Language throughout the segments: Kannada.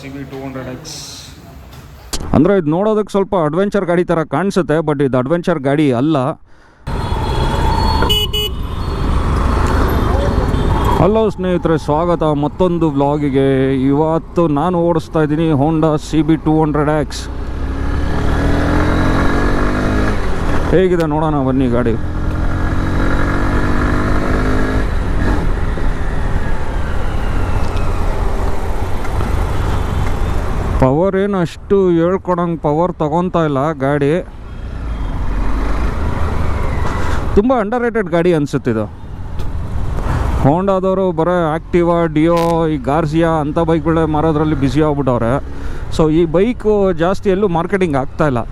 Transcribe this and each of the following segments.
ಹೋಂಡಾ ಟೂ ಅಂದರೆ ಇದು ನೋಡೋದಕ್ಕೆ ಸ್ವಲ್ಪ ಅಡ್ವೆಂಚರ್ ಗಾಡಿ ಥರ ಕಾಣಿಸುತ್ತೆ ಬಟ್ ಇದು ಅಡ್ವೆಂಚರ್ ಗಾಡಿ ಅಲ್ಲ. ಹಲೋ ಸ್ನೇಹಿತರೆ, ಸ್ವಾಗತ. ಮತ್ತೊಂದು ವ್ಲಾಗಿಗೆ ಇವತ್ತು ನಾನು ಓಡಿಸ್ತಾ ಇದ್ದೀನಿ Honda C B two hundred X ಹೇಗಿದೆ ನೋಡೋಣ ಬನ್ನಿ ಗಾಡಿ. ಪವರ್ ಏನು ಅಷ್ಟು ಹೇಳ್ಕೊಡಂಗೆ ಪವರ್ ತಗೊತಾ ಇಲ್ಲ ಗಾಡಿ. ತುಂಬ ಅಂಡರ್ ರೇಟೆಡ್ ಗಾಡಿ ಅನಿಸುತ್ತಿದ್ದು ಹೋಂಡಾದವರು ಬರೋ ಆ್ಯಕ್ಟಿವಾ ಡಿಯೋ ಈ ಗಾರ್ಸಿಯಾ ಅಂಥ ಬೈಕ್ಗಳೇ ಮಾರೋದ್ರಲ್ಲಿ ಬ್ಯುಸಿ ಆಗ್ಬಿಟ್ಟವ್ರೆ. ಸೊ ಈ ಬೈಕು ಜಾಸ್ತಿ ಎಲ್ಲೂ ಮಾರ್ಕೆಟಿಂಗ್ ಆಗ್ತಾಯಿಲ್ಲ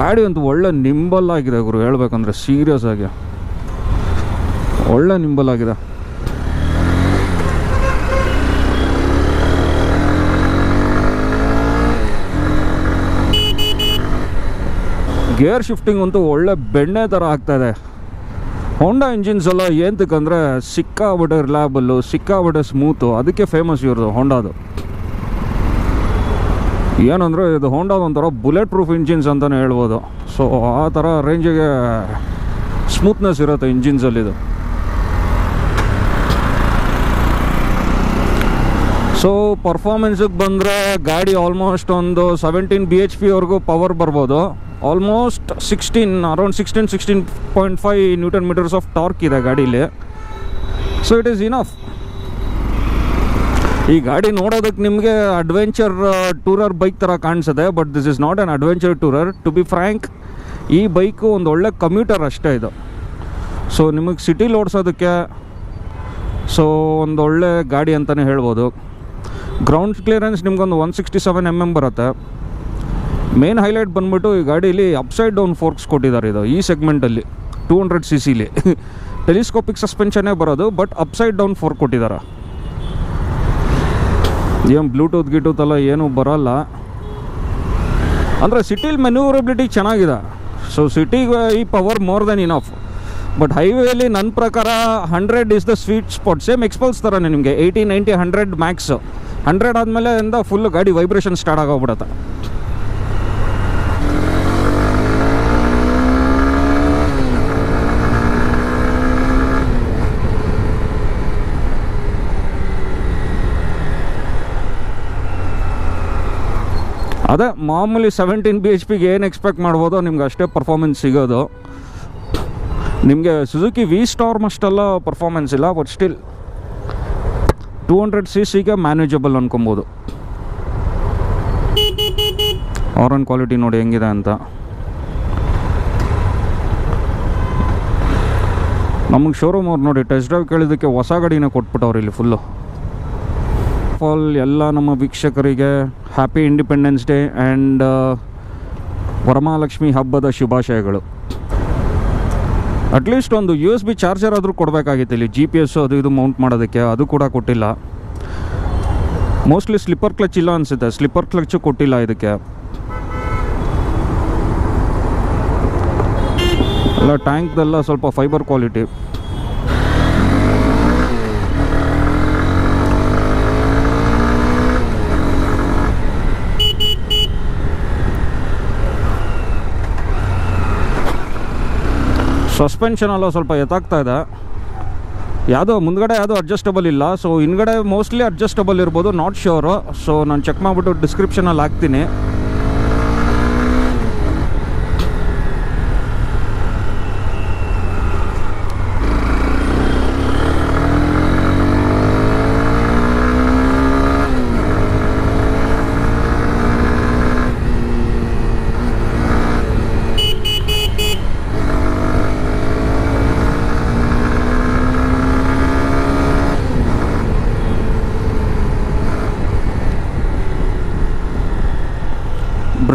ಗಾಡಿ ಒಂದು ಒಳ್ಳೆ ನಿಂಬಲ್ ಆಗಿದೆ ಗುರು, ಹೇಳ್ಬೇಕಂದ್ರೆ ಸೀರಿಯಸ್ ಆಗಿ. ಒಳ್ಳೆ ನಿಂಬಲ್ ಆಗಿದೆ. ಗೇರ್ ಶಿಫ್ಟಿಂಗ್ ಅಂತೂ ಒಳ್ಳೆ ಬೆಣ್ಣೆ ಥರ ಇದೆ ಹೋಂಡಾ ಇಂಜಿನ್ಸ್ ಎಲ್ಲ ಏಂತಕ್ಕಂದರೆ ಸಿಕ್ಕಾಬಿಟ್ಟೆ ರಿಲಯಬಲ್ಲು ಸಿಕ್ಕಾಬಿಟ್ಟೆ ಸ್ಮೂತು ಅದಕ್ಕೆ ಫೇಮಸ್ ಇವ್ರದು ಹೊಂಡಾದು ಏನಂದರೆ ಇದು ಹೋಂಡಾದ ಒಂಥರ ಬುಲೆಟ್ ಪ್ರೂಫ್ ಇಂಜಿನ್ಸ್ ಅಂತಲೇ ಹೇಳ್ಬೋದು. ಸೊ ಆ ಥರ ರೇಂಜಿಗೆ ಸ್ಮೂತ್ನೆಸ್ ಇರುತ್ತೆ ಇಂಜಿನ್ಸಲ್ಲಿದು ಸೊ ಪರ್ಫಾರ್ಮೆನ್ಸಿಗೆ ಬಂದರೆ ಗಾಡಿ ಆಲ್ಮೋಸ್ಟ್ ಒಂದು ಸೆವೆಂಟೀನ್ ಬಿ ಎಚ್ ಪಿವರೆಗೂ ಪವರ್ ಬರ್ಬೋದು. Almost sixteen around sixteen sixteen point five newton meters of torque ಇದೆ ಗಾಡೀಲಿ. ಸೊ ಇಟ್ ಈಸ್ ಇನಫ್ ಈ ಗಾಡಿ ನೋಡೋದಕ್ಕೆ ನಿಮಗೆ ಅಡ್ವೆಂಚರ್ ಟೂರರ್ ಬೈಕ್ ಥರ ಕಾಣಿಸುತ್ತೆ but this is not an adventure tourer to be frank ಈ ಬೈಕು ಒಂದು ಒಳ್ಳೆ ಕಮ್ಯೂಟರ್ ಅಷ್ಟೇ ಇದು. ಸೊ ನಿಮಗೆ ಸಿಟಿಲಿ ಓಡಿಸೋದಕ್ಕೆ ಸೊ ಒಂದು ಒಳ್ಳೆ ಗಾಡಿ ಅಂತಲೇ ಹೇಳ್ಬೋದು. ಗ್ರೌಂಡ್ ಕ್ಲಿಯರೆನ್ಸ್ ನಿಮ್ಗೊಂದು one sixty seven M M ಬರುತ್ತೆ. ಮೇನ್ ಹೈಲೈಟ್ ಬಂದ್ಬಿಟ್ಟು ಈ ಗಾಡೀಲಿ ಅಪ್ಸೈಡ್ ಡೌನ್ ಫೋರ್ಕ್ಸ್ ಕೊಟ್ಟಿದ್ದಾರೆ ಇದು, ಈ ಸೆಗ್ಮೆಂಟಲ್ಲಿ ಟೂ ಹಂಡ್ರೆಡ್ ಸಿ ಸಿಲಿ ಟೆಲಿಸ್ಕೋಪಿಕ್ ಸಸ್ಪೆನ್ಷನ್ನೇ ಬರೋದು ಬಟ್ ಅಪ್ಸೈಡ್ ಡೌನ್ ಫೋರ್ಕ್ ಕೊಟ್ಟಿದ್ದಾರೆ. ಏನು ಬ್ಲೂಟೂತ್ ಗಿಟೂತ್ ಎಲ್ಲ ಏನೂ ಬರೋಲ್ಲ. ಅಂದರೆ ಸಿಟಿಲಿ ಮೆನ್ಯೂರಬಿಲಿಟಿ ಚೆನ್ನಾಗಿದೆ. ಸೊ ಸಿಟಿಗೆ ಈ power more than enough but ಹೈವೇಲಿ ನನ್ನ ಪ್ರಕಾರ hundred is the sweet spot same Xpulse ಥರ ನಿಮಗೆ eighty ninety hundred max hundred ಆದಮೇಲೆ ಇಂದ ಫುಲ್ ಗಾಡಿ ವೈಬ್ರೇಷನ್ ಸ್ಟಾರ್ಟ್ ಆಗೋಗ್ಬಿಡುತ್ತೆ. ಅದೇ ಮಾಮೂಲಿ ಸೆವೆಂಟೀನ್ ಬಿ ಎಚ್ ಪಿಗೆ ಏನು ಎಕ್ಸ್ಪೆಕ್ಟ್ ಮಾಡ್ಬೋದು ನಿಮ್ಗೆ ಅಷ್ಟೇ ಪರ್ಫಾರ್ಮೆನ್ಸ್ ಸಿಗೋದು. ನಿಮಗೆ ಸುಜುಕಿ ವಿ ಸ್ಟಾರ್ಮ್ ಅಷ್ಟೆಲ್ಲ ಪರ್ಫಾರ್ಮೆನ್ಸ್ ಇಲ್ಲ but still two hundred C ಸಿಗೆ ಮ್ಯಾನೇಜಬಲ್ ಅನ್ಕೊಬೋದು. ಆರನ್ ಕ್ವಾಲಿಟಿ ನೋಡಿ ಹೆಂಗಿದೆ ಅಂತ. ನಮಗೆ ಶೋರೂಮ್ ಅವ್ರು ನೋಡಿ ಟೆಸ್ಟ್ ಡ್ರೈವ್ ಕೇಳಿದ್ದಕ್ಕೆ ಹೊಸ ಗಾಡಿನೇ ಕೊಟ್ಬಿಟ್ಟವ್ರು ಇಲ್ಲಿ ಫುಲ್ಲು ಫುಲ್ ಎಲ್ಲ ನಮ್ಮ ವೀಕ್ಷಕರಿಗೆ happy independence day and Varamahalakshmi ಹಬ್ಬದ ಶುಭಾಶಯಗಳು. ಅಟ್ಲೀಸ್ಟ್ ಒಂದು ಯು ಎಸ್ ಬಿ ಚಾರ್ಜರ್ ಆದರೂ ಕೊಡಬೇಕಾಗಿತ್ತು ಇಲ್ಲಿ. ಜಿ ಪಿ ಎಸ್ಸು ಅದು ಇದು ಮೌಂಟ್ ಮಾಡೋದಕ್ಕೆ. ಅದು ಕೂಡ ಕೊಟ್ಟಿಲ್ಲ. ಮೋಸ್ಟ್ಲಿ ಸ್ಲಿಪ್ಪರ್ ಕ್ಲಚ್ ಇಲ್ಲ ಅನಿಸುತ್ತೆ. ಸ್ಲಿಪ್ಪರ್ ಕ್ಲಚ್ಚು ಕೊಟ್ಟಿಲ್ಲ ಇದಕ್ಕೆ. ಎಲ್ಲ ಟ್ಯಾಂಕ್ದೆಲ್ಲ ಸ್ವಲ್ಪ ಫೈಬರ್ ಕ್ವಾಲಿಟಿ ಸಸ್ಪೆನ್ಷನ್ ಎಲ್ಲ ಸ್ವಲ್ಪ ಎತ್ತಾಗ್ತಾ ಇದೆ. ಯಾವುದೋ ಮುಂದ್ಗಡೆ ಯಾವುದೋ ಅಡ್ಜಸ್ಟಬಲ್ ಇಲ್ಲ. ಸೊ ಹಿಂದ್ಗಡೆ ಮೋಸ್ಟ್ಲಿ ಅಡ್ಜಸ್ಟಬಲ್ ಇರ್ಬೋದು ನಾಟ್ ಶ್ಯೂರು ಸೊ ನಾನು ಚೆಕ್ ಮಾಡಿಬಿಟ್ಟು ಡಿಸ್ಕ್ರಿಪ್ಷನಲ್ಲಿ ಹಾಕ್ತೀನಿ.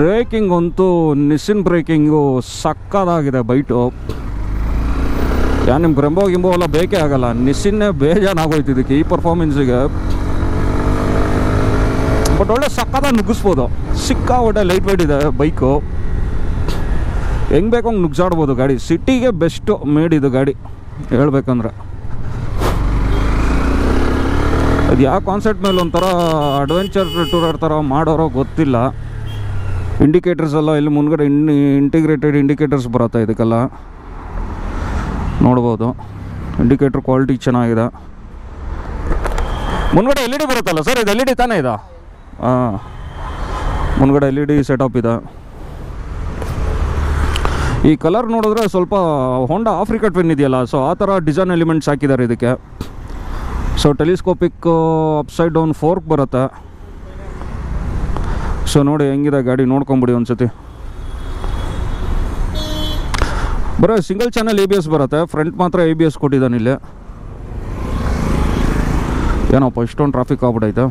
ಬ್ರೇಕಿಂಗ್ ಅಂತೂ ನಿಸ್ಸಿನ್ ಬ್ರೇಕಿಂಗು ಸಕ್ಕದಾಗಿದೆ ಬೈಟು. ಯಾ ನಿಮ್ಮ ಬ್ರೆಂಬೋ ಗಿಂಬೋ ಎಲ್ಲ ಬೇಕೇ ಆಗಲ್ಲ. ನಿಸ್ಸಿನ್ನೇ ಬೇಜಾನಾಗೋಯ್ತು ಇದಕ್ಕೆ ಈ ಪರ್ಫಾರ್ಮೆನ್ಸಿಗೆ ಬಟ್ ಒಳ್ಳೆ ಸಕ್ಕದಾಗ ನುಗ್ಗಿಸ್ಬೋದು. ಒಳ್ಳೆ ಲೈಟ್ ವೈಟ್ ಇದೆ ಬೈಕು. ಹೆಂಗೆ ಬೇಕೋ ಹಂಗೆ ನುಗ್ಸಾಡ್ಬೋದು ಗಾಡಿ. ಸಿಟಿಗೆ ಬೆಸ್ಟು ಇದು ಗಾಡಿ, ಹೇಳ್ಬೇಕಂದ್ರೆ. ಅದು ಯಾವ ಕಾನ್ಸೆಪ್ಟ್ ಮೇಲೆ ಒಂಥರ ಅಡ್ವೆಂಚರ್ ಟೂರ್ ಥರ ಮಾಡೋರೋ ಗೊತ್ತಿಲ್ಲ. ಇಂಡಿಕೇಟರ್ಸ್ ಎಲ್ಲ ಇಲ್ಲಿ ಮುಂದ್ಗಡೆ ಇನ್ ಇಂಟಿಗ್ರೇಟೆಡ್ ಇಂಡಿಕೇಟರ್ಸ್ ಬರುತ್ತೆ ಇದಕ್ಕೆಲ್ಲ. ನೋಡ್ಬೋದು. ಇಂಡಿಕೇಟರ್ ಕ್ವಾಲಿಟಿ ಚೆನ್ನಾಗಿದೆ. ಮುಂದ್ಗಡೆ ಎಲ್ ಇ ಡಿ ಬರುತ್ತಲ್ಲ ಸರ್ ಇದು ಎಲ್ ಇ ಡಿ ತಾನೇ ಇದು? ಹಾಂ. ಮುಂದ್ಗಡೆ ಎಲ್ ಇ ಡಿ ಸೆಟಪ್ ಇದೆ. ಈ ಕಲರ್ ನೋಡಿದ್ರೆ ಸ್ವಲ್ಪ ಹೊಂಡ ಆಫ್ರಿಕಾ ಟ್ವಿನ್ ಇದೆಯಲ್ಲ ಸೊ ಆ ಥರ ಡಿಸೈನ್ ಎಲಿಮೆಂಟ್ಸ್ ಹಾಕಿದ್ದಾರೆ ಇದಕ್ಕೆ. So telescopic upside down fork ಬರುತ್ತೆ. ಸೊ ನೋಡಿ, ಹೆಂಗಿದೆ ಗಾಡಿ, ನೋಡ್ಕೊಂಬಿಡಿ ಒಂದ್ಸತಿ. ಬರೋ single channel A B S ಬರುತ್ತೆ. ಫ್ರಂಟ್ ಮಾತ್ರ ಎ ಬಿ ಎಸ್ ಕೊಟ್ಟಿದ್ದಾನೆ ಇಲ್ಲಿ. ಏನಪ್ಪ, ಇಷ್ಟೊಂದು ಟ್ರಾಫಿಕ್ ಆಗ್ಬಿಟ್ಟೈತೆ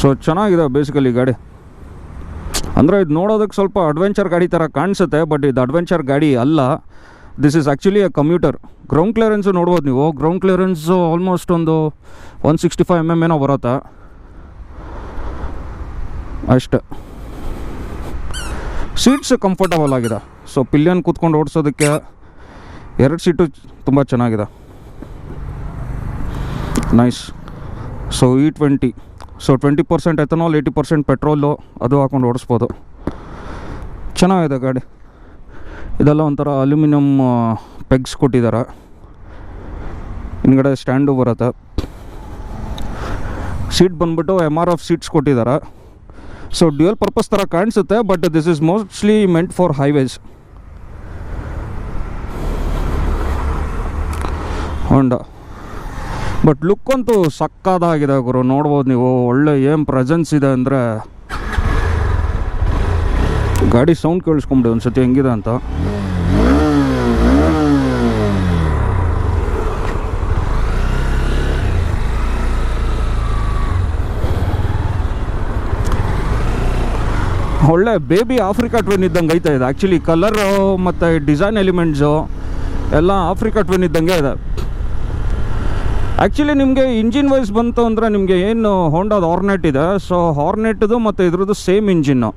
ಸೊ ಚೆನ್ನಾಗಿದೆ ಬೇಸಿಕಲಿ ಗಾಡಿ. ಅಂದರೆ ಇದು ನೋಡೋದಕ್ಕೆ ಸ್ವಲ್ಪ ಅಡ್ವೆಂಚರ್ ಗಾಡಿ ಥರ ಕಾಣಿಸುತ್ತೆ ಬಟ್ ಇದು ಅಡ್ವೆಂಚರ್ ಗಾಡಿ ಅಲ್ಲ. This is actually a commuter ground clearance ನೋಡ್ಬೋದು ನೀವು. ಗ್ರೌಂಡ್ ಕ್ಲಿಯರೆನ್ಸು ಆಲ್ಮೋಸ್ಟ್ ಒಂದು one sixty five M M ಏನೋ ಬರುತ್ತೆ? ಅಷ್ಟೆ. ಸೀಟ್ಸ್ ಕಂಫರ್ಟಬಲ್ ಆಗಿದೆ. ಸೊ ಪಿಲಿಯನ್ ಕೂತ್ಕೊಂಡು ಓಡಿಸೋದಕ್ಕೆ ಎರಡು ಸೀಟು ತುಂಬ ಚೆನ್ನಾಗಿದೆ. Nice so E twenty so twenty percent ethanol eighty percent petrol ಅದು ಹಾಕೊಂಡು ಓಡಿಸ್ಬೋದು. ಚೆನ್ನಾಗಿದೆ ಗಾಡಿ. ಇದೆಲ್ಲ ಒಂಥರ ಅಲ್ಯೂಮಿನಿಯಮ್ ಪೆಗ್ಸ್ ಕೊಟ್ಟಿದ್ದಾರೆ. ಹಿಂದ್ಗಡೆ ಸ್ಟ್ಯಾಂಡು ಬರುತ್ತೆ. ಸೀಟ್ ಬಂದ್ಬಿಟ್ಟು ಎಂ ಆರ್ ಆಫ್ ಸೀಟ್ಸ್ ಕೊಟ್ಟಿದ್ದಾರೆ. ಸೊ ಡ್ಯೂಯಲ್ ಪರ್ಪಸ್ ಥರ ಕಾಣಿಸುತ್ತೆ, but this is mostly meant for highways Honda but look ಅಂತೂ ಸಕ್ಕದಾಗಿದೆ ಗುರು, ನೋಡ್ಬೋದು ನೀವು, ಒಳ್ಳೆ ಏನು ಪ್ರೆಸೆನ್ಸ್ ಇದೆ ಅಂದರೆ. ಗಾಡಿ ಸೌಂಡ್ ಕೇಳಿಸ್ಕೊಂಬಿಡಿ ಒಂದ್ಸತಿ ಹೆಂಗಿದೆ ಅಂತ. ಒಳ್ಳೆ ಬೇಬಿ ಆಫ್ರಿಕಾ ಟ್ವಿನ್ ಇದ್ದಂಗೆ ಐತೆ ಇದು. ಆ್ಯಕ್ಚುಲಿ ಕಲರು ಮತ್ತು ಡಿಸೈನ್ ಎಲಿಮೆಂಟ್ಸು ಎಲ್ಲ ಆಫ್ರಿಕಾ ಟ್ವಿನ್ ಇದ್ದಂಗೆ ಇದೆ. ಆ್ಯಕ್ಚುಲಿ ನಿಮಗೆ ಇಂಜಿನ್ ವೈಸ್ ಬಂತು ಅಂದರೆ ನಿಮಗೆ ಏನು ಹೋಂಡಾದ ಹಾರ್ನೆಟ್ ಇದೆ. ಸೊ ಹಾರ್ನೆಟ್ದು ಮತ್ತು ಇದ್ರದ್ದು ಸೇಮ್ ಇಂಜಿನ್ನು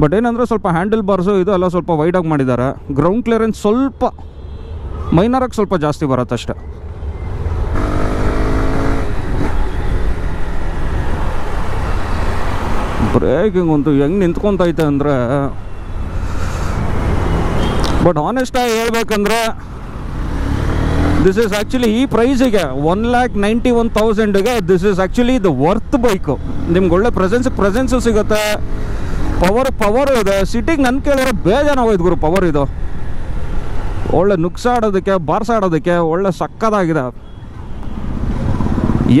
ಬಟ್ ಏನಂದರೆ ಸ್ವಲ್ಪ ಹ್ಯಾಂಡಲ್ ಬಾರ್ಸು ಇದು ಎಲ್ಲ ಸ್ವಲ್ಪ ವೈಡಾಗಿ ಮಾಡಿದ್ದಾರೆ. ಗ್ರೌಂಡ್ ಕ್ಲಿಯರೆನ್ಸ್ ಸ್ವಲ್ಪ ಮೈನರಾಗಿ ಸ್ವಲ್ಪ ಜಾಸ್ತಿ ಬರುತ್ತೆ ಅಷ್ಟೆ. ಬ್ರೇಕಿಂಗ್ ಅಂತೂ ಹೆಂಗೆ ನಿಂತ್ಕೊಂತೈತೆ ಅಂದರೆ. ಬಟ್ ಆನೆಸ್ಟಾಗಿ ಹೇಳ್ಬೇಕಂದ್ರೆ ದಿಸ್ ಇಸ್ ಆ್ಯಕ್ಚುಲಿ ಈ ಪ್ರೈಸಿಗೆ one lakh ninety one ತೌಸಂಡ್ಗೆ this is actually the worth bike ನಿಮ್ಗೆ ಒಳ್ಳೆ ಪ್ರೆಸೆನ್ಸ್ ಪ್ರೆಸೆನ್ಸು ಸಿಗುತ್ತೆ. ಪವರ್ ಪವರ್ ಇದೆ. ಸಿಟಿಗೆ ನನ್ನ ಕೇಳಿದ್ರೆ ಬೇಜಾನಾಗೋಯ್ತು ಗುರು, ಪವರ್ ಇದು. ಒಳ್ಳೆ ನುಗ್ಸಾಡೋದಕ್ಕೆ ಬಾರ್ಸಾಡೋದಕ್ಕೆ ಒಳ್ಳೆ ಸಕ್ಕದಾಗಿದೆ.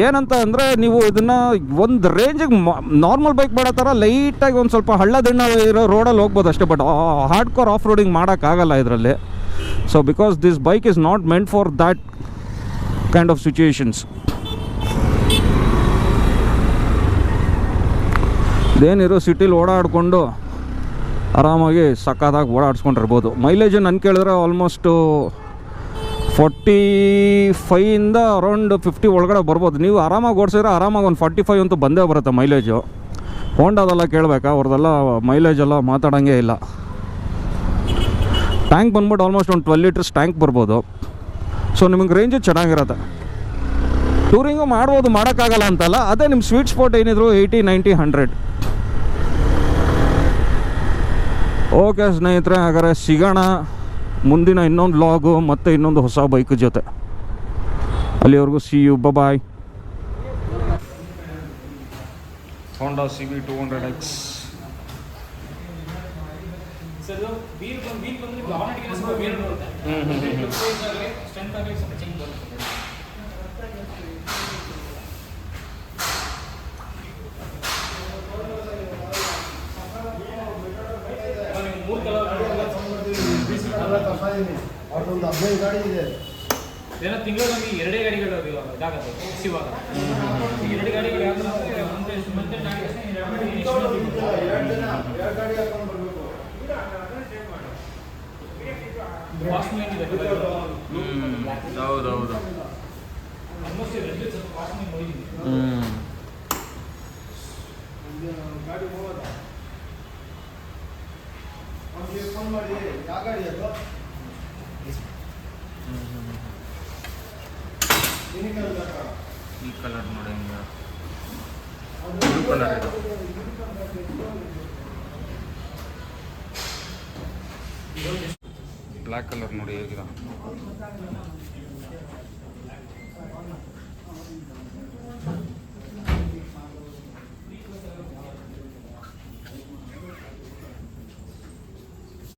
ಏನಂತ ಅಂದರೆ ನೀವು ಇದನ್ನು ಒಂದು ರೇಂಜಿಗೆ ನಾರ್ಮಲ್ ಬೈಕ್ ಮಾಡೋ ಥರ ಲೈಟಾಗಿ ಒಂದು ಸ್ವಲ್ಪ ಹಳ್ಳ ದಿಣ್ಣ ಇರೋ ರೋಡಲ್ಲಿ ಹೋಗ್ಬೋದು ಅಷ್ಟೇ but hard core off roading ಮಾಡೋಕ್ಕಾಗಲ್ಲ ಇದರಲ್ಲಿ. So because this bike is not meant for that kind of situations ಇದೇನಿರೋ ಸಿಟಿಲಿ ಓಡಾಡಿಕೊಂಡು ಆರಾಮಾಗಿ ಸಕ್ಕತ್ತಾಗಿ ಓಡಾಡಿಸ್ಕೊಂಡಿರ್ಬೋದು. ಮೈಲೇಜು ನನ್ನ ಕೇಳಿದ್ರೆ ಆಲ್ಮೋಸ್ಟು ಫೋರ್ಟಿ ಫೈಯಿಂದ ಅರೌಂಡ್ ಫಿಫ್ಟಿ ಒಳಗಡೆ ಬರ್ಬೋದು. ನೀವು ಆರಾಮಾಗಿ ಓಡಿಸಿದ್ರೆ ಆರಾಮಾಗಿ ಒಂದು ಫಾರ್ಟಿ ಫೈವ್ ಅಂತೂ ಬಂದೇ ಬರುತ್ತೆ ಮೈಲೇಜು ಹೋಂಡಾದೆಲ್ಲ ಕೇಳಬೇಕಾ? ಅವ್ರದ್ದೆಲ್ಲ ಮೈಲೇಜ್ ಎಲ್ಲ ಮಾತಾಡೋಂಗೆ ಇಲ್ಲ. ಟ್ಯಾಂಕ್ ಬಂದ್ಬಿಟ್ಟು ಆಲ್ಮೋಸ್ಟ್ ಒಂದು ಟ್ವೆಲ್ ಲೀಟರ್ಸ್ ಟ್ಯಾಂಕ್ ಬರ್ಬೋದು. ಸೊ ನಿಮಗೆ ರೇಂಜು ಚೆನ್ನಾಗಿರುತ್ತೆ. ಟೂರಿಂಗು ಮಾಡ್ಬೋದು ಮಾಡೋಕ್ಕಾಗಲ್ಲ ಅಂತಲ್ಲ, ಅದೇ ನಿಮ್ಮ ಸ್ವೀಟ್ ಸ್ಪಾಟ್ ಏನಿದ್ರು ಏಯ್ಟಿ ನೈಂಟಿ ಹಂಡ್ರೆಡ್ ಓಕೆ ಸ್ನೇಹಿತರೆ ಹಾಗಾದ್ರೆ ಸಿಗೋಣ. ಮುಂದಿನ ಇನ್ನೊಂದು ಲಾಗು ಮತ್ತು ಇನ್ನೊಂದು ಹೊಸ ಬೈಕ್ ಜೊತೆ. ಅಲ್ಲಿವರೆಗೂ see you bye Honda C B two hundred X ಹ್ಞೂ ಹ್ಞೂ ವೀಲ್ ಬಂದು ವೀಲ್ ಬಂದು ಆಲ್ರೆಡಿ ಸ್ವಲ್ಪ ವೀಲ್ ಬರುತ್ತೆ ಸ್ಟ್ರೆಂತ್ ಆಗಲಿ ಸ್ವಲ್ಪ ಚೇಂಜ್ ಬರುತ್ತೆ ಇವಾಗ ನೀವು ಮೂರು ಕಲರ್ ಅವ್ರದ್ದೊಂದು ಹದಿನೈದು ಗಾಡಿ ಇದೆ. ಏನೋ ತಿಂಗಳು ನಮಗೆ ಎರಡೇ ಗಾಡಿಗಳು ಇವಾಗ ಇದಾಗತ್ತೆ ಇವಾಗ ಎರಡು ಗಾಡಿಗಳು ಎರಡು ಗಾಡಿ ಹಾಕೊಂಡು ಬರಬೇಕು ಹೌದೌದು ಹ್ಞೂ ಗಾಡಿ. ಹೋಗೋದ? ಫೋನ್ ಮಾಡಿ ಯಾವ ಗಾಡಿ ಅದು? ಈ ಕಲರ್ ನೋಡಿ ಹಿಂಗೆ. ಬ್ಲೂ ಕಲರ್ ಇದು. ಬ್ಲ್ಯಾಕ್ ಕಲರ್ ನೋಡಿ ಹೇಗಿದೆ.